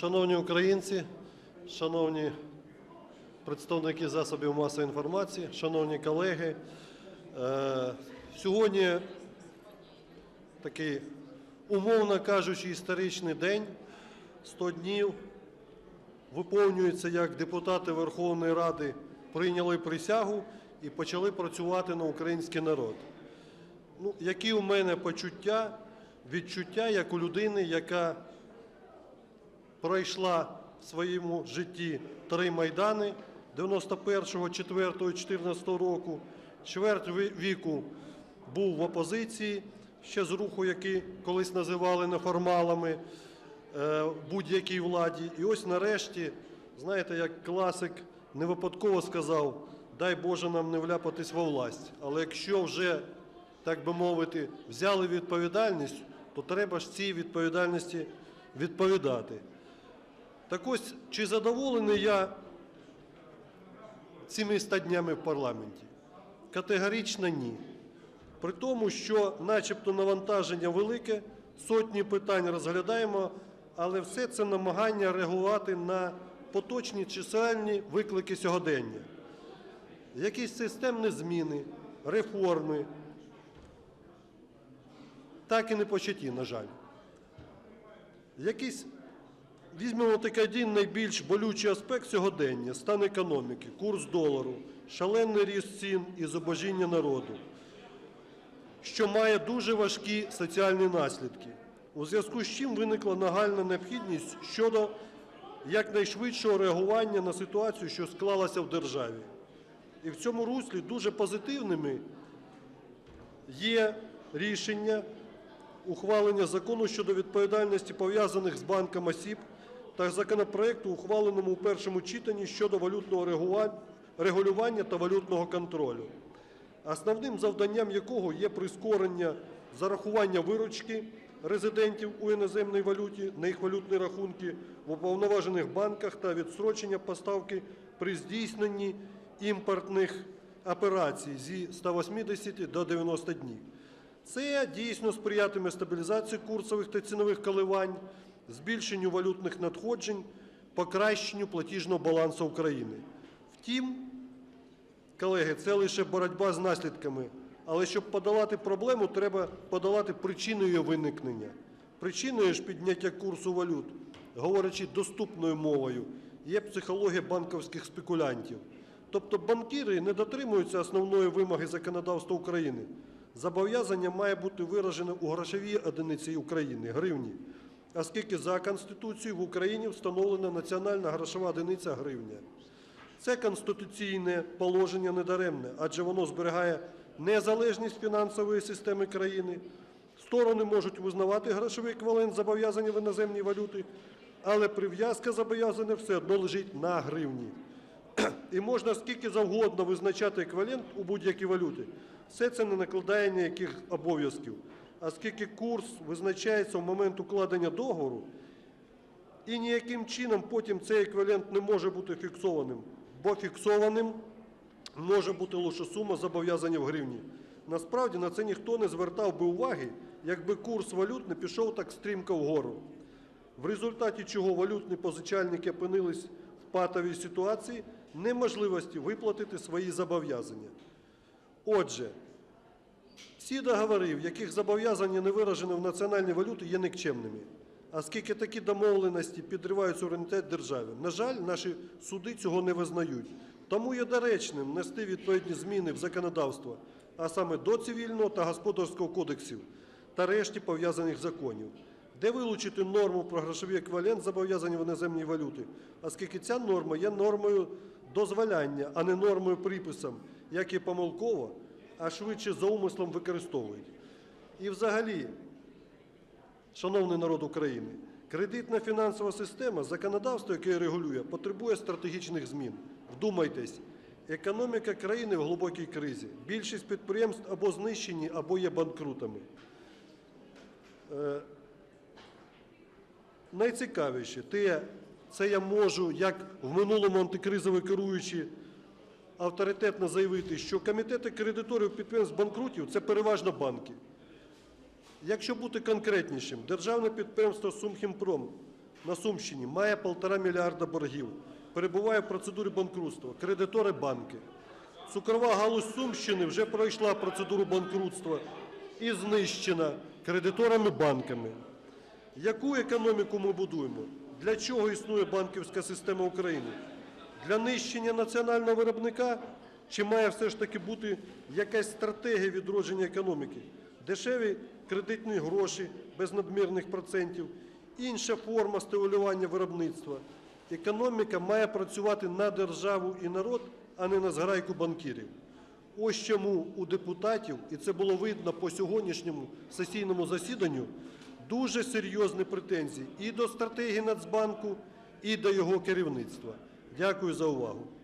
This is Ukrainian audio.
Шановні українці, шановні представники засобів масової інформації, шановні колеги, е, сьогодні такий, умовно кажучи, історичний день, 100 днів виповнюється, як депутати Верховної Ради прийняли присягу і почали працювати на український народ. Ну, які у мене почуття, відчуття, як у людини, яка пройшла в своєму житті три майдани 91-го, 4-го, 14-го року. Чверть віку був в опозиції ще з руху, який колись називали неформалами е, будь-якій владі. І ось нарешті, знаєте, як класик не випадково сказав, дай Боже нам не вляпатись во власть. Але якщо вже, так би мовити, взяли відповідальність, то треба ж цій відповідальності відповідати. Так ось, чи задоволений я цими 100 днями в парламенті? Категорично ні. При тому, що начебто навантаження велике, сотні питань розглядаємо, але все це намагання реагувати на поточні чисельні виклики сьогодення. Якісь системні зміни, реформи, так і не початі, на жаль. Якийсь Візьмемо такий один найбільш болючий аспект сьогодення – стан економіки, курс долару, шалений ріст цін і зубожіння народу, що має дуже важкі соціальні наслідки. У зв'язку з чим виникла нагальна необхідність щодо якнайшвидшого реагування на ситуацію, що склалася в державі. І в цьому руслі дуже позитивними є рішення ухвалення закону щодо відповідальності пов'язаних з банком осіб та законопроекту, ухваленому у першому читанні щодо валютного регулювання та валютного контролю, основним завданням якого є прискорення зарахування виручки резидентів у іноземній валюті на їх валютні рахунки в уповноважених банках та відстрочення поставки при здійсненні імпортних операцій зі 180 до 90 днів. Це дійсно сприятиме стабілізації курсових та цінових коливань, збільшенню валютних надходжень, покращенню платіжного балансу України. Втім, колеги, це лише боротьба з наслідками. Але щоб подолати проблему, треба подолати причину її виникнення. Причиною ж підняття курсу валют, говорячи доступною мовою, є психологія банківських спекулянтів. Тобто банкіри не дотримуються основної вимоги законодавства України. Зобов'язання має бути виражене у грошовій одиниці України гривні, оскільки за Конституцією в Україні встановлена національна грошова одиниця гривня. Це конституційне положення недаремне, адже воно зберігає незалежність фінансової системи країни. Сторони можуть визнавати грошовий еквівалент зобов'язання в іноземній валюті, але прив'язка зобов'язання все одно лежить на гривні. І можна скільки завгодно визначати еквівалент у будь-якій валюті. Все це не накладає ніяких обов'язків. Оскільки курс визначається в момент укладення договору, і ніяким чином потім цей еквівалент не може бути фіксованим, бо фіксованим може бути лише сума зобов'язання в гривні. Насправді на це ніхто не звертав би уваги, якби курс валют не пішов так стрімко вгору. В результаті чого валютні позичальники опинились в патовій ситуації неможливості виплатити свої зобов'язання. Отже, всі договори, в яких зобов'язання не виражені в національній валюті, є нікчемними, оскільки такі домовленості підривають суверенітет держави. На жаль, наші суди цього не визнають. Тому є доречним внести відповідні зміни в законодавство, а саме до цивільного та господарського кодексів та решті пов'язаних законів, де вилучити норму про грошовий еквівалент зобов'язань в іноземній валюті, оскільки ця норма є нормою дозволяння, а не нормою приписом, як і помилково, а швидше за умислом використовують. І взагалі, шановний народ України, кредитна фінансова система, законодавство, яке регулює, потребує стратегічних змін. Вдумайтесь, економіка країни в глибокій кризі. Більшість підприємств або знищені, або є банкрутами. Е, Найцікавіше, те, це я можу, як в минулому антикризовий керуючий, авторитетно заявити, що комітети кредиторів підприємств банкрутів це переважно банки. Якщо бути конкретнішим, державне підприємство Сумхімпром на Сумщині має 1,5 мільярда боргів, перебуває в процедурі банкрутства, кредитори банки. Цукрова галузь Сумщини вже пройшла процедуру банкрутства і знищена кредиторами банками. Яку економіку ми будуємо? Для чого існує банківська система України? Для нищення національного виробника? Чи має все ж таки бути якась стратегія відродження економіки? Дешеві кредитні гроші без надмірних процентів, інша форма стимулювання виробництва. Економіка має працювати на державу і народ, а не на зграйку банкірів. Ось чому у депутатів, і це було видно по сьогоднішньому сесійному засіданню, дуже серйозні претензії і до стратегії Нацбанку, і до його керівництва. Дякую за увагу.